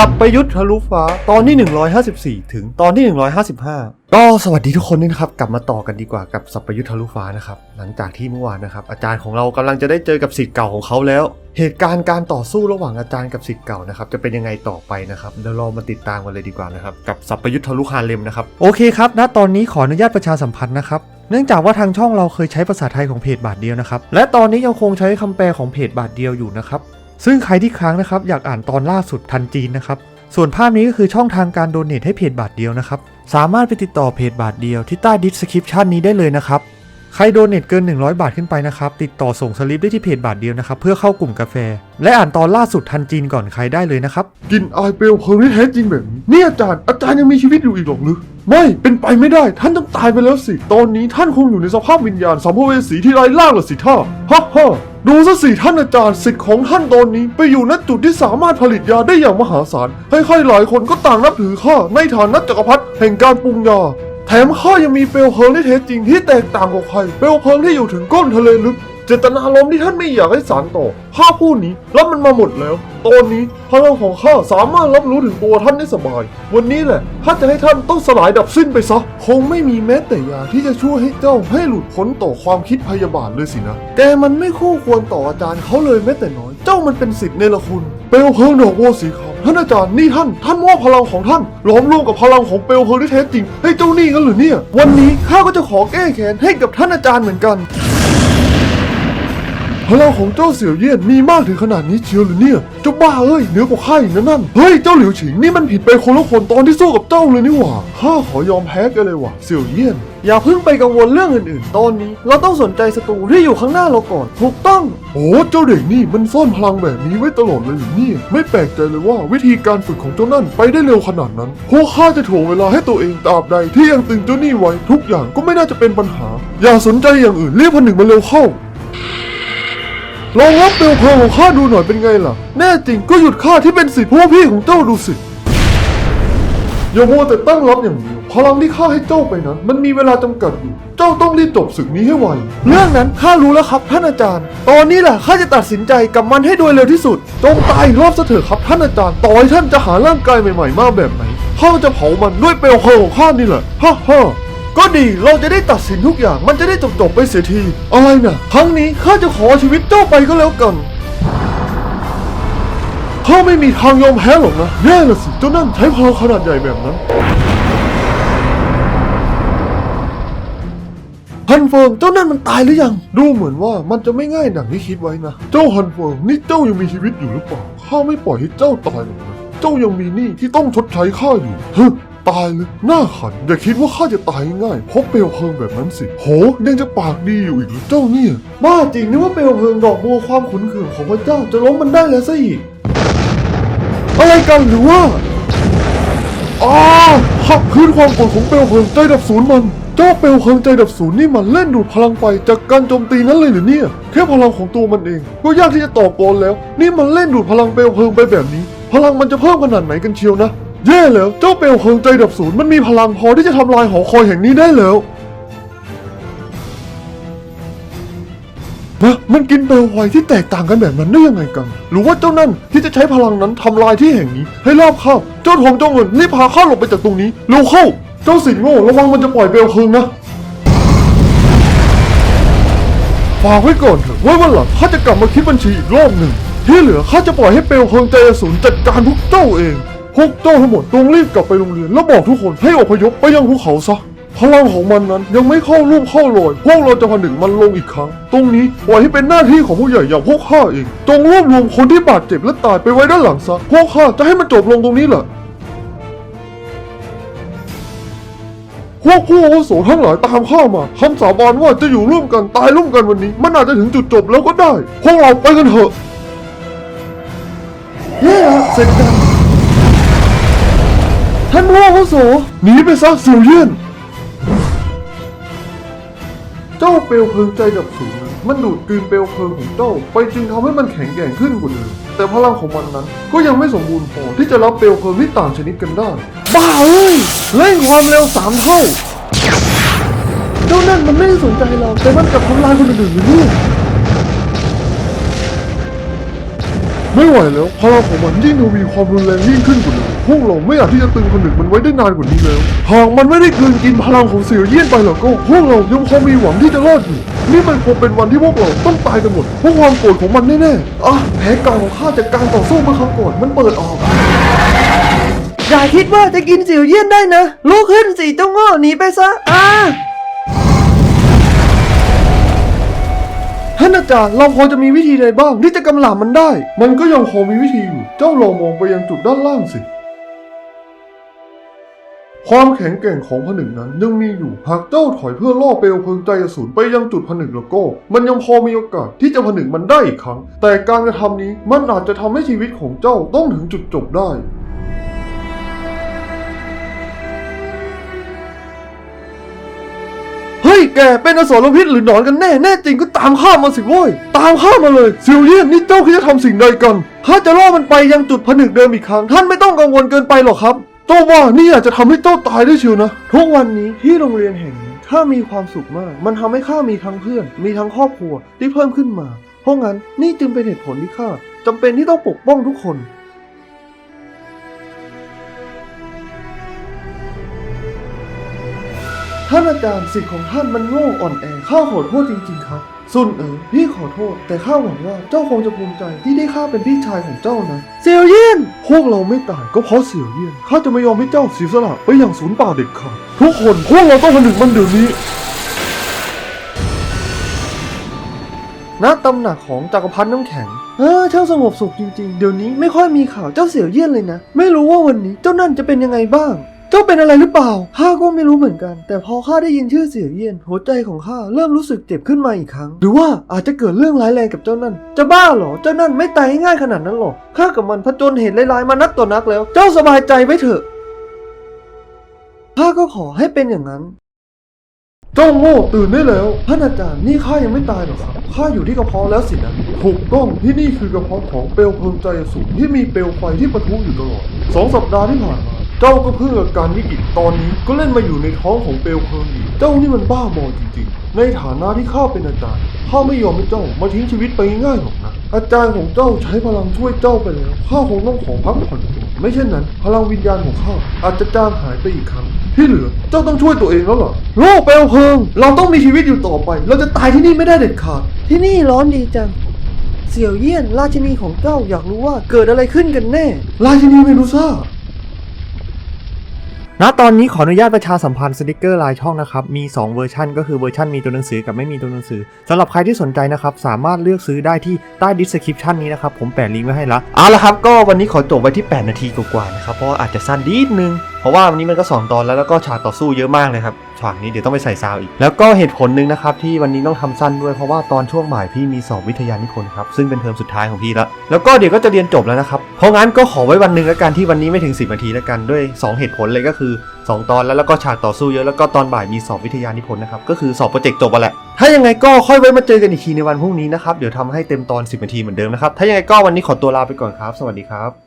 สับประยุทธ์ทะลุฟ้าตอนที่ 154 ถึงตอนที่ 155 ก็สวัสดีทุกคนด้วยนะครับ กลับมาต่อกันดีกว่ากับสับประยุทธ์ทะลุฟ้านะครับ หลังจากที่เมื่อวานนะครับ อาจารย์ของเรากำลังจะได้เจอกับสิทธิ์เก่าของเขาแล้ว เหตุการณ์การต่อสู้ระหว่างอาจารย์กับสิทธิ์เก่านะครับจะเป็นยังไงต่อไปนะครับเดี๋ยวเรามาติดตามกันเลยดีกว่านะครับกับสับประยุทธ์ทะลุฮาเลมนะครับโอเคครับณตอนนี้ขออนุญาตประชาสัมพันธ์นะครับเนื่องจากว่าทางช่องเราเคยใช้ภาษาไทยของเพจบาทเดียวนะครับ และตอนนี้ยังคงใช้คำแปลของเพจบาทเดียวอยู่นะครับ ซึ่งใครที่ค้างนะครับอยากอ่านตอนล่าสุดทันจีนนะครับ ส่วนภาพนี้ก็คือช่องทางการโดเนทให้เพจบาทเดียวนะครับ สามารถไปติดต่อเพจบาทเดียวที่ใต้ดิสคริปชันนี้ได้เลยนะครับ ใครโดเนทเกิน 100 บาทขึ้นไปนะครับ ติดต่อส่งสลิปได้ที่เพจบาทเดียวนะครับ เพื่อเข้ากลุ่มกาแฟ และอ่านตอนล่าสุดทันจีนก่อนใครได้เลยนะครับ กินไอเปลวเพลิงที่แท้จริงแบบนี้นี่อาจารย์อาจารย์ยังมีชีวิตอยู่อีกหรอกหรือไม่เป็นไปไม่ได้ ท่านต้องตายไปแล้วสิ ตอนนี้ท่านคงอยู่ในสภาพวิญญาณสัมภเวสีที่ไร้ล่างละสิท่าฮ่าฮ่า ดูซะสิท่านอาจารย์สิทธิ์ของท่านตอนนี้ ไปอยู่ณจุดที่สามารถผลิตยาได้อย่างมหาศาลใครๆหลายคนก็ต่างนับถือข้าในฐานะจักรพรรดิแห่งการปรุงยาแถมข้ายังมีเปลวเพลิงที่แท้จริงที่แตกต่างกว่าใคร เปลวเพลิงที่อยู่ถึงก้นทะเลลึก เจตนารมณ์ที่ท่านไม่อยากให้สารต่อข้าผู้นี้รับมันมาหมดแล้ว ตอนนี้พลังของข้าสามารถรับรู้ถึงตัวท่านได้สบาย วันนี้แหละถ้าจะให้ท่านต้องสลายดับสิ้นไปซะ คงไม่มีแม้แต่ยาที่จะช่วยให้เจ้าให้หลุดพ้นต่อความคิดพยาบาทเลยสินะแต่มันไม่คู่ควรต่ออาจารย์เขาเลยแม้แต่น้อย เจ้ามันเป็นสิทธิ์เนรคุณ เปลวเพลิงดอกบัวสีขาวท่านอาจารย์นี่ท่าน ท่านมอบพลังของท่านล้อมรวมกับพลังของเปลวเพลิงที่แท้จริงให้เจ้านี่กันหรือเนี่ย วันนี้ข้าก็จะขอแก้แค้นให้กับท่านอาจารย์เหมือนกัน พลังของเจ้าเสี่ยวเยี่ยนมีมากถึงขนาดนี้เชียวหรือเนี่ยเจ้าบ้าเอ้ยเหนือกว่าข้าอีกนะนั่นเฮ้ยเจ้าหลิวฉิงนี่มันผิดไปคนละคนตอนที่สู้กับเจ้าเลยนี่หว่าข้าขอยอมแพ้กันเลยว่ะเสี่ยวเยี่ยนอย่าเพิ่งไปกังวลเรื่องอื่นๆ ตอนนี้ เราต้องสนใจศัตรูที่อยู่ข้างหน้าเราก่อน ถูกต้อง โอ้เจ้าเด็กนี่มันซ่อนพลังแบบนี้ไว้ตลอดเลยหรือเนี่ยไม่แปลกใจเลยว่าวิธีการฝึกของเจ้านั่นไปได้เร็วขนาดนั้นพวกข้าจะถ่วงเวลาให้ตัวเองตราบใดที่ยังตึงเจ้านี่ไว้ทุกอย่างก็ไม่น่าจะเป็นปัญหา อย่าสนใจอย่างอื่นเรียกผนึกมาเร็วเข้า ลองรับเปลวเพลิงของข้าดูหน่อยเป็นไงล่ะ แน่จริงก็หยุดข้าที่เป็นสิทธิพวกพี่ของเจ้าดูสิ อย่ามัวแต่ตั้งรับอย่างเดียวพลังที่ข้าให้เจ้าไปนั้น มันมีเวลาจำกัดอยู่ เจ้าต้องรีบจบศึกนี้ให้ไว เรื่องนั้นข้ารู้แล้วครับท่านอาจารย์ ตอนนี้แหละข้าจะตัดสินใจกับมันให้โดยเร็วที่สุด จงตายรอบซะเถอะครับท่านอาจารย์ ต่อให้ท่านจะหาร่างกายใหม่ๆมาแบบไหน ข้าจะเผามันด้วยเปลวเพลิงของข้านี่แหละ ฮ่าฮ่า ก็ดีเราจะได้ตัดสินทุกอย่างมันจะได้จบๆไปเสียทีอะไรน่ะครั้งนี้ข้าจะขอชีวิตเจ้าไปก็แล้วกันข้าไม่มีทางยอมแพ้หรอกนะแย่ละสิเจ้านั่นใช้พลังขนาดใหญ่แบบนั้นฮันเฟิงเจ้านั่นมันตายหรือยัง ดูเหมือนว่ามันจะไม่ง่ายดังที่คิดไว้นะ เจ้าฮันเฟิงนี่เจ้ายังมีชีวิตอยู่หรือเปล่าข้าไม่ปล่อยให้เจ้าตายหรอกนะเจ้ายังมีหนี้ที่ต้องชดใช้ข้าอยู่ฮึ ตายเลยหน้าขันอย่าคิดว่าข้าจะตายง่ายๆเพราะเปลวเพลิงแบบนั้นสิ โหยังจะปากดีอยู่อีกหรือเจ้าเนี่ย บ้าจริงนึกว่าเปลวเพลิงดอกบัวความขุนเคืองของพระเจ้าจะล้มมันได้แล้วซะอีก อะไรกันหรือว่าอ้าหักคืนความโกรธของเปลวเพลิงใจดับศูนย์มัน เจ้าเปลวเพลิงใจดับศูนย์นี่มันเล่นดูดพลังไฟจากการโจมตีนั้นเลยหรือเนี่ย แค่พลังของตัวมันเอง ก็ยากที่จะต่อกรแล้ว นี่มันเล่นดูดพลังเปลวเพลิงไปแบบนี้ พลังมันจะเพิ่มขนาดไหนกันเชียวนะ แย่แล้ว เจ้าเปลวเพลิงใจดับศูนย์มันมีพลังพอที่จะทำลายหอคอยแห่งนี้ได้แล้วนะมันกินเปลวไฟที่แตกต่างกันแบบนั้นได้ยังไงกัน หรือว่าเจ้านั่นที่จะใช้พลังนั้นทำลายที่แห่งนี้ ให้รอบเข้าเจ้าทองเจ้าเงินรีบพาข้าหลบไปจากตรงนี้เร็วเข้า เจ้าสิงโง่ระวังมันจะปล่อยเปลวเพลิงนะฝากไว้ก่อนเถอะไว้วันหลังข้าจะกลับมาคิดบัญชีอีกรอบหนึ่งที่เหลือข้าจะปล่อยให้เปลวเพลิงใจอสูรจัดการพวกเจ้าเอง พวกเจ้าทั้งหมดจงรีบกลับไปโรงเรียน แล้วบอกทุกคนให้อพยพไปยังภูเขาซะ พลังของมันนั้นยังไม่เข้ารูปเข้ารอย พวกเราจะผนึกมันลงอีกครั้ง ตรงนี้ปล่อยให้เป็นหน้าที่ของผู้ใหญ่อย่างพวกข้าเอง จงรวบรวมคนที่บาดเจ็บและตายไปไว้ด้านหลังซะ พวกข้าจะให้มันจบลงตรงนี้แหละพวกผู้อาวุโสทั้งหลายตามข้ามาคำสาบานว่าจะอยู่ร่วมกันตายร่วมกันวันนี้ มันอาจจะถึงจุดจบแล้วก็ได้ พวกเราไปกันเถอะเย้เสร็จกัน ท่านผู้อาวุโสหนีไปซะเสี่ยวเยี่ยน เจ้าเปลวเพลิงใจดับสูงนั้นมันดูดกลืนเปลวเพลิงของเจ้าไปจึงทำให้มันแข็งแกร่งขึ้นกว่าเดิมแต่พลังของมันนั้นก็ยังไม่สมบูรณ์พอที่จะรับเปลวเพลิงที่ต่างชนิดกันได้ บ้าเอ้ยเร่งความเร็วสามเท่า เจ้านั่นมันไม่ได้สนใจเราแต่มันกลับทำลายคนอื่นอยู่เนี่ ไม่ไหวแล้วพลังของมันยิ่งทวีความรุนแรงยิ่งขึ้นกว่าเดิมพวกเราไม่อาจที่จะตึงผนึกมันไว้ได้นานกว่านี้แล้วหากมันไม่ได้กลืนกินพลังของเสี่ยวเยี่ยนไปแล้วก็พวกเรายังพอมีหวังที่จะรอดอยู่นี่มันคงเป็นวันที่พวกเราต้องตายกันหมดเพราะความโกรธของมันแน่ๆอะแผลเก่าของข้าจากการต่อสู้เมื่อครั้งก่อนมันเปิดออกอย่าคิดว่าจะกินสิวเยี่ยนได้นะลุกขึ้นสิเจ้าโง่หนีไปซะอ่า ท่านอาจารย์เราพอจะมีวิธีใดบ้างที่จะกำหลาบมันได้ มันก็ยังพอมีวิธีอยู่ เจ้าลองมองไปยังจุดด้านล่างสิความแข็งแกร่งของผนึกนั้นยังมีอยู่ หากเจ้าถอยเพื่อล่อเปลวเพลิงใจอสูรไปยังจุดผนึกแล้วก็ มันยังพอมีโอกาสที่จะผนึกมันได้อีกครั้ง แต่การกระทำนี้มันอาจจะทำให้ชีวิตของเจ้าต้องถึงจุดจบได้ แกเป็นอสรพิษหรือหนอนกันแน่แน่จริงก็ตามข้ามาสิโว้ยตามข้ามาเลยซิลเลียนนี่เจ้าคิดจะทำสิ่งใดกันถ้าจะล่อมันไปยังจุดผนึกเดิมอีกครั้ง ท่านไม่ต้องกังวลเกินไปหรอกครับเจ้าว่านี่อาจจะทำให้เจ้าตายได้เชียวนะ ทุกวันนี้ที่โรงเรียนแห่งนี้ข้ามีความสุขมาก มันทำให้ข้ามีทั้งเพื่อน มีทั้งครอบครัวที่เพิ่มขึ้นมา เพราะงั้นนี่จึงเป็นเหตุผลที่ข้าจำเป็นที่ต้องปกป้องทุกคน ท่านอาจารย์สิทธิ์ของท่านมันโง่อ่อนแอข้าขอโทษจริง ๆ ครับซุนเอ๋อพี่ขอโทษ แต่ข้าหวังว่าเจ้าคงจะภูมิใจที่ได้ข้าเป็นพี่ชายของเจ้านะเซียวเยี่ยนพวกเราไม่ตายก็เพราะเสี่ยวเยี่ยนข้าจะไม่ยอมให้เจ้าเสียสละไปอย่างศูนย์เปล่าเด็ดขาดทุกคนพวกเราต้องผนึกมันเดี๋ยวนี้ณตำหนักของจักรพรรดิน้ำแข็ง เออช่างสงบสุขจริง ๆ เดี๋ยวนี้ไม่ค่อยมีข่าวเจ้าเสี่ยวเยี่ยนเลยนะ ไม่รู้ว่าวันนี้เจ้านั่นจะเป็นยังไงบ้าง จ้าเป็นอะไรหรือเปล่า ข้าก็ไม่รู้เหมือนกัน แต่พอข้าได้ยินชื่อเสียเยี่ยน หัวใจของข้าเริ่มรู้สึกเจ็บขึ้นมาอีกครั้ง หรือว่าอาจจะเกิดเรื่องร้ายแรงกับเจ้านั่น จะบ้าเหรอ เจ้านั่นไม่ตายง่ายขนาดนั้นหรอก ข้ากับมันผจญเหตุร้ายๆมานักต่อนักแล้ว เจ้าสบายใจไว้เถอะ ข้าก็ขอให้เป็นอย่างนั้นเจ้าโง่ตื่นได้แล้วท่านอาจารย์นี่ข้ายังไม่ตายหรอกครับข้าอยู่ที่กระเพาะแล้วสินะถูกต้องที่นี่คือกระเพาะของเปลวเพลิงใจสูงที่มีเปลวไฟที่ปะทุอยู่ตลอดสองสัปดาห์ที่ผ่านมา เจ้าก็เพิ่งอาการวิกฤตตอนนี้ก็เล่นมาอยู่ในท้องของเปลวเพลิงอีกเจ้านี่มันบ้าบอจริงๆ ในฐานะที่ข้าเป็นอาจารย์ข้าไม่ยอมให้เจ้ามาทิ้งชีวิตไปง่ายๆหรอกนะอาจารย์ของเจ้าใช้พลังช่วยเจ้าไปแล้วข้าคงต้องขอพักผ่อนตัวไม่เช่นนั้น พลังวิญญาณของข้าอาจจะจางหายไปอีกครั้งที่เหลือเจ้าต้องช่วยตัวเองแล้วล่ะโลกเปลวเพลิง เราต้องมีชีวิตอยู่ต่อไป เราจะตายที่นี่ไม่ได้เด็ดขาดที่นี่ร้อนดีจังเสี่ยวเยี่ยนราชินีของเจ้าอยากรู้ว่าเกิดอะไรขึ้นกันแน่ ราชินีเมดูซ่า ณตอนนี้ขออนุญาตประชาสัมพันธ์สติกเกอร์ลายช่องนะครับ มี 2 เวอร์ชันก็คือเวอร์ชันมีตัวหนังสือกับไม่มีตัวหนังสือสำหรับใครที่สนใจนะครับ สามารถเลือกซื้อได้ที่ใต้ดิสคริปชันนี้นะครับ ผมแปะลิงก์ไว้ให้ละเอาละครับ ก็วันนี้ขอจบไว้ที่ 8 นาทีกว่าๆนะครับ เพราะอาจจะสั้นนิดนึง ราะว่าวันนี้มันก็ 2 ตอนแล้วแล้วก็ฉากต่อสู้เยอะมากเลยครับฉากนี้เดี๋ยวต้องไปใส่ซาวอีก แล้วก็เหตุผลหนึ่งนะครับที่วันนี้ต้องทำสั้นด้วยเพราะว่าตอนช่วงบ่ายพี่มีสอบวิทยานิพนธ์ครับซึ่งเป็นเทอมสุดท้ายของพี่แล้วแล้วก็เดี๋ยวก็จะเรียนจบแล้วนะครับเพราะงั้นก็ขอไว้วันหนึ่งแล้วกันที่วันนี้ไม่ถึง 10นาทีแล้วกันด้วย 2 เหตุผลเลยก็คือ 2 ตอนแล้วแล้วก็ฉากต่อสู้เยอะแล้วก็ตอนบ่ายมีสอบวิทยานิพนธ์นะครับก็คือสอบโปรเจกต์จบไปแหละถ้ายังไงก็ค่อยไว้มาเจอกันอีกทีในวันพรุ่งนี้นะครับเดี๋ยวทำให้เต็มตอน 10นาทีเหมือนเดิมนะครับถ้ายังไงก็วันนี้ขอตัวลาไปก่อนครับ สวัสดีครับ